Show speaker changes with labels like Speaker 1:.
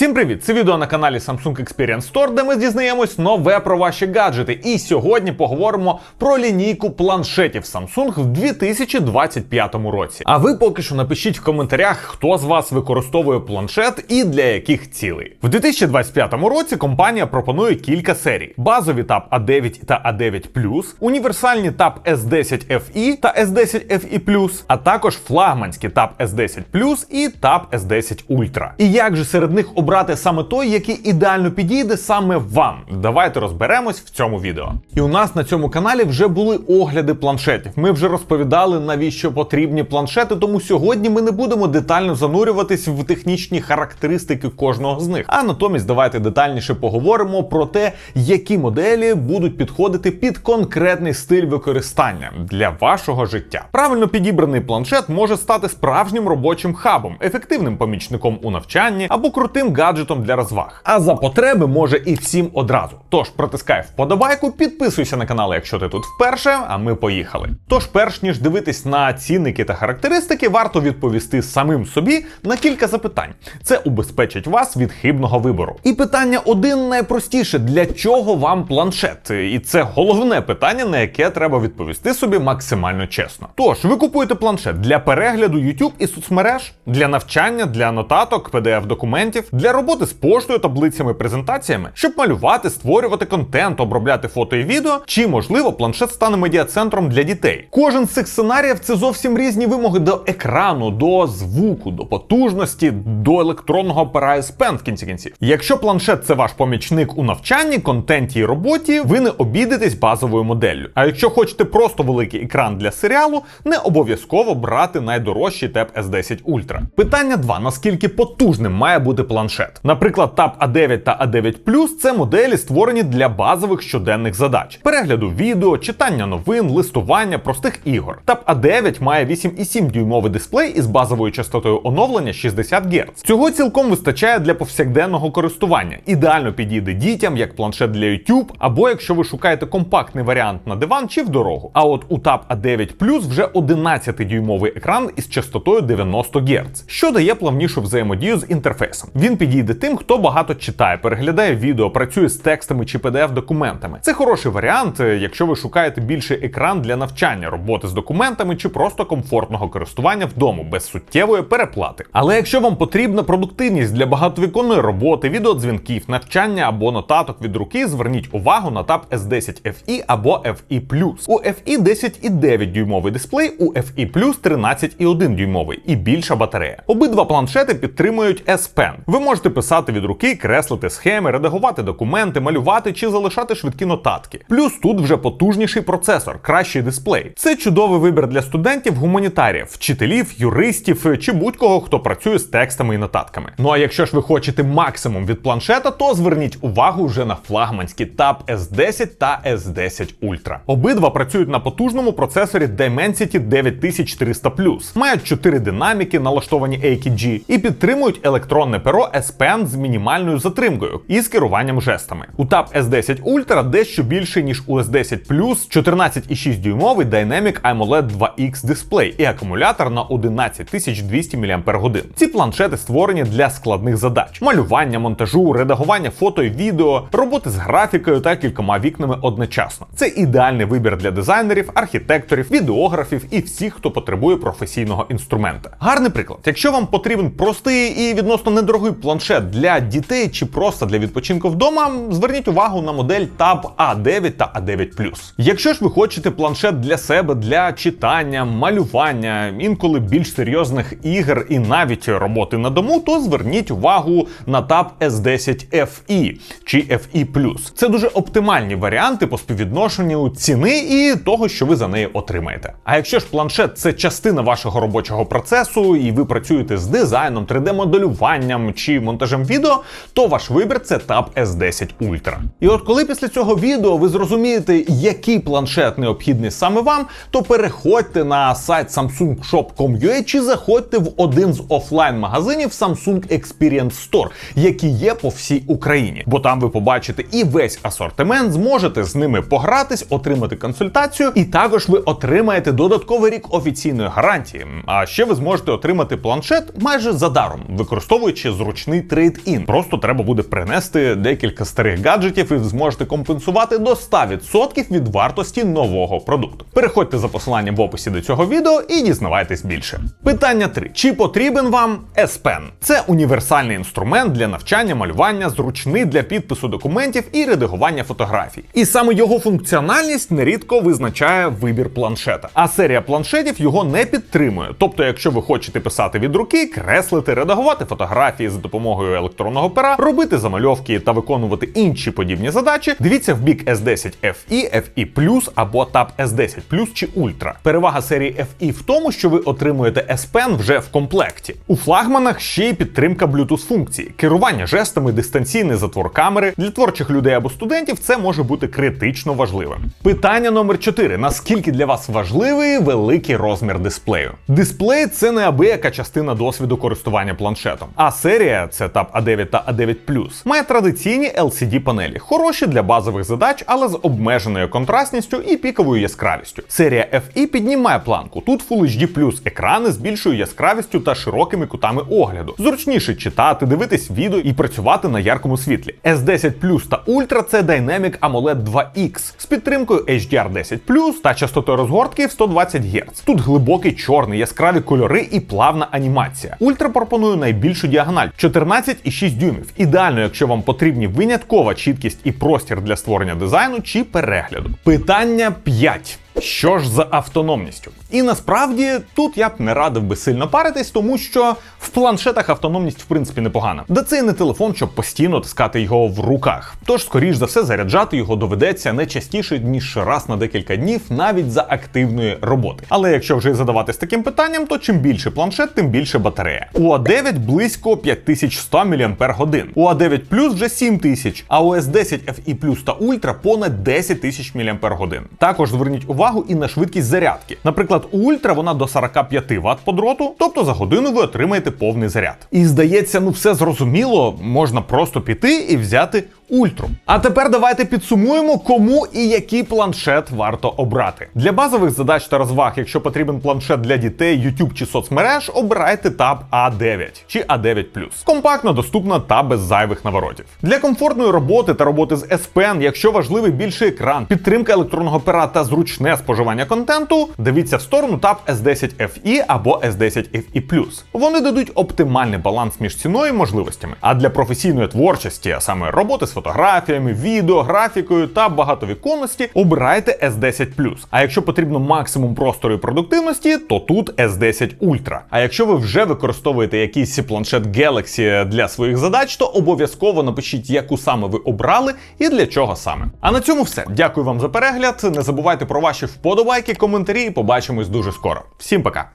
Speaker 1: Всім привіт! Це відео на каналі Samsung Experience Store, де ми дізнаємось нове про ваші гаджети. І сьогодні поговоримо про лінійку планшетів Samsung в 2025 році. А ви поки що напишіть в коментарях, хто з вас використовує планшет і для яких цілей. В 2025 році компанія пропонує кілька серій: базові Tab A9 та A9 універсальні Tab S10 FE та S10 FE+, а також флагманські Tab S10 і Tab S10 Ultra. І як же серед них обрати саме той, який ідеально підійде саме вам? Давайте розберемось в цьому відео. І у нас на цьому каналі вже були огляди планшетів. Ми вже розповідали, навіщо потрібні планшети, тому сьогодні ми не будемо детально занурюватись в технічні характеристики кожного з них. А натомість давайте детальніше поговоримо про те, які моделі будуть підходити під конкретний стиль використання для вашого життя. Правильно підібраний планшет може стати справжнім робочим хабом, ефективним помічником у навчанні або крутим гаджетом для розваг. А за потреби може і всім одразу. Тож протискай вподобайку, підписуйся на канал, якщо ти тут вперше. А ми поїхали. Тож, перш ніж дивитись на цінники та характеристики, варто відповісти самим собі на кілька запитань. Це убезпечить вас від хибного вибору. І питання один найпростіше: для чого вам планшет? І це головне питання, на яке треба відповісти собі максимально чесно. Тож, ви купуєте планшет для перегляду YouTube і соцмереж, для навчання, для нотаток, pdf документів, для роботи з поштою, таблицями, презентаціями, щоб малювати, створювати контент, обробляти фото і відео, чи можливо планшет стане медіа-центром для дітей. Кожен з цих сценаріїв це зовсім різні вимоги до екрану, до звуку, до потужності, до електронного пера Pen в кінці кінців. Якщо планшет це ваш помічник у навчанні, контенті і роботі, ви не обійдетесь базовою моделлю. А якщо хочете просто великий екран для серіалу, не обов'язково брати найдорожчий Tab S10 Ultra. Питання 2. Наскільки потужним має бути планшет? Наприклад, Tab A9 та A9 це моделі створені для базових щоденних задач: перегляду відео, читання новин, листування, простих ігор. Tab A9 має 8,7 дюймовий дисплей із базовою частотою оновлення 60 Гц. Цього цілком вистачає для повсякденного користування. Ідеально підійде дітям як планшет для YouTube, або якщо ви шукаєте компактний варіант на диван чи в дорогу. А от у Tab A9 вже 11-дюймовий екран із частотою 90 Гц, що дає плавнішу взаємодію з інтерфейсом. Він підійде тим, хто багато читає, переглядає відео, працює з текстами чи pdf документами. Це хороший варіант, е, якщо ви шукаєте більший екран для навчання, роботи з документами чи просто комфортного користування вдома без суттєвої переплати. Але якщо вам потрібна продуктивність для багатовіконної роботи, відеодзвінків, навчання або нотаток від руки, зверніть увагу на Tab S10 FE або FE+. У FE 10,9 дюймовий дисплей, у FE Plus 13,1 дюймовий і більша батарея. Обидва планшети підтримують S Pen. Ви можете писати від руки, креслити схеми, редагувати документи, малювати чи залишати швидкі нотатки. Плюс тут вже потужніший процесор, кращий дисплей. Це чудовий вибір для студентів, гуманітаріїв, вчителів, юристів чи будь-кого, хто працює з текстами і нотатками. Ну а якщо ж ви хочете максимум від планшета, то зверніть увагу вже на флагманські Tab S10 та S10 Ultra. Обидва працюють на потужному процесорі Dimensity 9400 мають 4 динаміки, налаштовані AKG, і підтримують електронне перо S Pen з мінімальною затримкою і з керуванням жестами. У Tab S10 Ultra дещо більше, ніж у S10 Plus 14,6 дюймовий Dynamic AMOLED 2X дисплей і акумулятор на 11200 мАч. Ці планшети створені для складних задач: малювання, монтажу, редагування фото і відео, роботи з графікою та кількома вікнами одночасно. Це ідеальний вибір для дизайнерів, архітекторів, відеографів і всіх, хто потребує професійного інструмента. Гарний приклад. Якщо вам потрібен простий і відносно недорогий планшет для дітей чи просто для відпочинку вдома, зверніть увагу на модель Tab A9 та A9 Якщо ж ви хочете планшет для себе для читання, малювання, інколи більш серйозних ігор і навіть роботи на дому, то зверніть увагу на Tab S10 FE чи FE+. Це дуже оптимальні варіанти по співвідношенню ціни і того, що ви за неї отримаєте. А якщо ж планшет це частина вашого робочого процесу, і ви працюєте з дизайном, 3D-моделюванням чи монтажем відео, то ваш вибір це Tab S10 Ultra. І от коли після цього відео ви зрозумієте, який планшет необхідний саме вам, то переходьте на сайт samsungshop.com.ua чи заходьте в один з офлайн-магазинів Samsung Experience Store, які є по всій Україні. Бо там ви побачите і весь асортимент, зможете з ними погратись, отримати консультацію, і також ви отримаєте додатковий рік офіційної гарантії. А ще ви зможете отримати планшет майже задаром, використовуючи зручний зручний трейд-ін. Просто треба буде принести декілька старих гаджетів і зможете компенсувати до 100% від вартості нового продукту. Переходьте за посиланням в описі до цього відео і дізнавайтесь більше. Питання 3. Чи потрібен вам S Pen? Це універсальний інструмент для навчання малювання, зручний для підпису документів і редагування фотографій. І саме його функціональність нерідко визначає вибір планшета. А серія планшетів його не підтримує. Тобто, якщо ви хочете писати від руки, креслити, редагувати фотографії за допомогою електронного пера, робити замальовки та виконувати інші подібні задачі, дивіться в бік S10 FE, FE+, або Tab S10 Plus чи Ultra. Перевага серії FE в тому, що ви отримуєте S Pen вже в комплекті. У флагманах ще й підтримка Bluetooth функції, керування жестами, дистанційний затвор камери для творчих людей або студентів. Це може бути критично важливим. Питання номер 4. Наскільки для вас важливий великий розмір дисплею? Дисплей це неабияка частина досвіду користування планшетом. А серія це Tab A9 та A9 має традиційні LCD панелі, хороші для базових задач, але з обмеженою контрастністю і піковою яскравістю. Серія FE піднімає планку. Тут Full HD екрани з більшою яскравістю та широкими кутами огляду. Зручніше читати, дивитись відео і працювати на яркому світлі. S10 Plus та Ultra це Dynamic AMOLED 2X з підтримкою HDR10 та частотою розгортки в 120 Гц. Тут глибокий чорний, яскраві кольори і плавна анімація. Ультра пропонує найбільшу діагональ 14,6 дюймів. Ідеально, якщо вам потрібні виняткова чіткість і простір для створення дизайну чи перегляду. Питання 5. Що ж за автономністю? І насправді тут я б не радив би сильно паритись, тому що в планшетах автономність в принципі непогана. Да це і не телефон, щоб постійно таскати його в руках. Тож, скоріш за все, заряджати його доведеться не частіше ніж раз на декілька днів, навіть за активної роботи. Але якщо вже задаватись таким питанням, то чим більше планшет, тим більше батарея. У А9 близько 5100 мАч, у А9 Plus вже 7000, а у S10 FE Plus та Ultra понад 10 тисяч мАч. Також зверніть увагу і на швидкість зарядки. Наприклад, у Ультра вона до 45 Вт по дроту, тобто за годину ви отримаєте повний заряд. І здається, ну все зрозуміло, можна просто піти і взяти Ультру. А тепер давайте підсумуємо, кому і який планшет варто обрати. Для базових задач та розваг, якщо потрібен планшет для дітей, YouTube чи соцмереж, обирайте Tab A9 чи A9 Компактно доступна та без зайвих наворотів. Для комфортної роботи та роботи з S якщо важливий більший екран, підтримка електронного пера та зручне споживання контенту, дивіться в сторону Tab S10 FE або S10 FE+. Вони дадуть оптимальний баланс між ціною і можливостями. А для професійної творчості, а саме роботи з фотографіями, відео, графікою та багатовіконності, обирайте S10 А якщо потрібно максимум простору і продуктивності, то тут S10 Ultra. А якщо ви вже використовуєте якийсь планшет Galaxy для своїх задач, то обов'язково напишіть, яку саме ви обрали і для чого саме. А на цьому все. Дякую вам за перегляд. Не забувайте про ваші вподобайки, коментарі і побачимось дуже скоро. Всім пока!